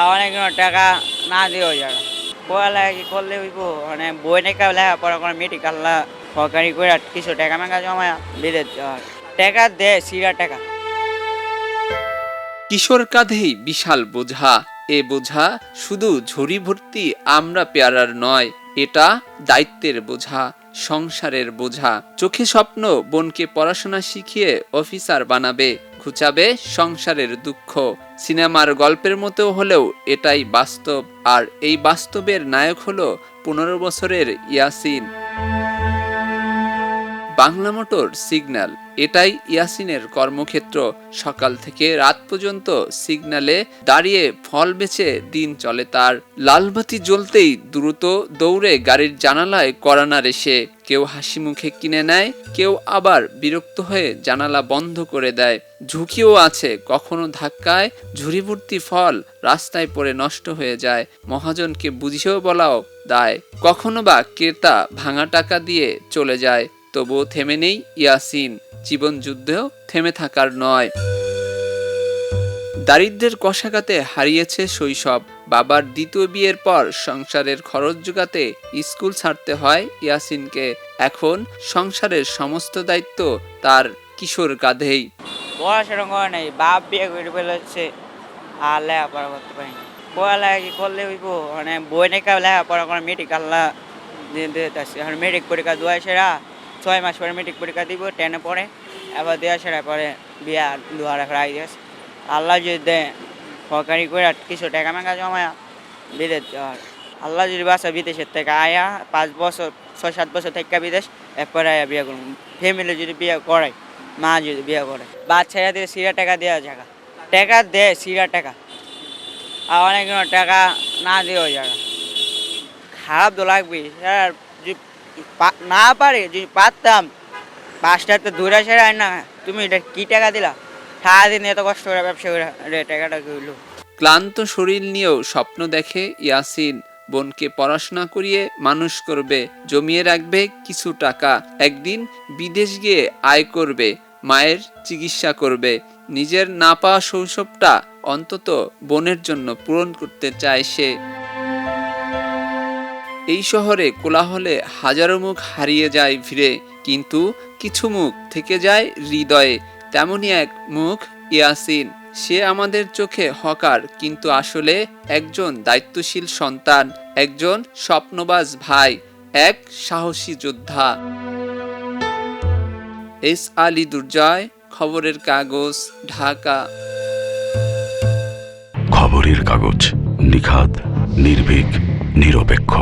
অনেকগুলো টাকা না দিয়েও পড়ালেখা কি করলে হইব? মানে বই নেকা লেখাপড়া করে মেডিকেল সরকারি করে কিছু টাকা মেকা জমা বিদেশ টাকা দে, সিরা টাকা। কিশোর কাঁধেই বিশাল বোঝা। এ বোঝা শুধু ঝুড়ি ভর্তি আমরা পেয়ারার নয়, এটা দায়িত্বের বোঝা। সংসারের বোঝা। চোখে স্বপ্ন, বোনকে পড়াশোনা শিখিয়ে অফিসার বানাবে ঘুচাবে সংসারের দুঃখ। সিনেমার গল্পের মতো হলেও এটাই বাস্তব। আর এই বাস্তবের নায়ক হলো পনেরো বছরের ইয়াসিন। Bangla motor signal. এটাই ইয়াসিনের কর্মক্ষেত্র। সকাল থেকে রাত পর্যন্ত সিগন্যালে দাঁড়িয়ে ফল বেচে দিন চলে তার। লালবাতি জ্বলতেই দ্রুত দৌড়ে গাড়ির জানালায় করানা রেসে। কেউ হাসি মুখে কিনে নেয়, কেউ আবার বিরক্ত হয়ে জানালা বন্ধ করে দেয়। ঝুঁকিও আছে, কখনো ধাক্কায় ঝুড়িভর্তি ফল রাস্তায় পড়ে নষ্ট হয়ে যায়। মহাজনকে বুঝিয়েও বলাও দায়, কখনো বা ক্রেতা ভাঙা টাকা দিয়ে চলে যায়। তবুও থেমে নেই ইয়াসিন। জীবন যুদ্ধেও থেমে থাকার নয়। দারিদ্রের কষাঘাতে হারিয়েছে শৈশব। বাবার দ্বিতীয় বিয়ের পর সংসারের খরচ জোগাতে স্কুল ছাড়তে হয় ইয়াসিনকে। এখন সংসারের সমস্ত দায়িত্ব তার কিশোর কাঁধেই পড়াশোনা করে নাই, বাপ বিয়ে করে ফেলেছে আর লেখাপড়া করতে পারি না পড়ালেখা কি করলে হইব? মানে বই নেকা লেখাপড়া করে দিতে এখন মেট্রিক পরীক্ষা দুয়াই সেরা। ছয় মাস পরে মেট্রিক পরীক্ষা দিব টেনে পড়ে, এবার দেওয়া সেরা পরে বিয়া দুয়ার রাখা গেছে। আল্লাহ যদি দেয় সরকারি করে কিছু টাকা মেকা জমা বিদেশ যাওয়ার আল্লাহ যদি বাসা বিদেশের থেকে আয়া, পাঁচ বছর, ছয় সাত বছর থেকে বিদেশ, এরপরে আয়া বিয়ে করুন। ফ্যামিলি যদি বিয়ে করায় মা যদি বিয়ে করে। বাচ্চারা দিয়ে সিরা টাকা দেওয়া জায়গা টাকা দে, সিরা টাকা। আর অনেকগুলো টাকা না দিয়েও জায়গা খারাপ তো লাগবে স্যার যদি পা- না পারে, যদি পারতাম পাঁচটা তো দূরে সেরা না, তুমি এটা কী টাকা দিলা? সারাদিন এত কষ্ট করে ব্যবসা করে টাকাটা কি ক্লান্ত শরীর নিয়েও স্বপ্ন দেখে ইয়াসিন বোনকে পড়াশোনা করিয়ে মানুষ করবে, জমিয়ে রাখবে কিছু টাকা। একদিন বিদেশ গিয়ে আয় করবে, মায়ের চিকিৎসা করবে। নিজের না পাওয়া শৈশবটা অন্তত বোনের জন্য পূরণ করতে চায় সে। এই শহরে কোলাহলে হাজারো মুখ হারিয়ে যায় ভিড়ে, কিন্তু কিছু মুখ থেকে যায় হৃদয়ে। তেমনই এক মুখ ইয়াসিন। সে আমাদের চোখে হকার, কিন্তু আসলে একজন দায়িত্বশীল সন্তান, একজন স্বপ্নবাজ ভাই, এক সাহসী যোদ্ধা। এস আলী দুর্জয়, খবরের কাগজ, ঢাকা। খবরের কাগজ নিখাত নির্ভীক, নিরপেক্ষ।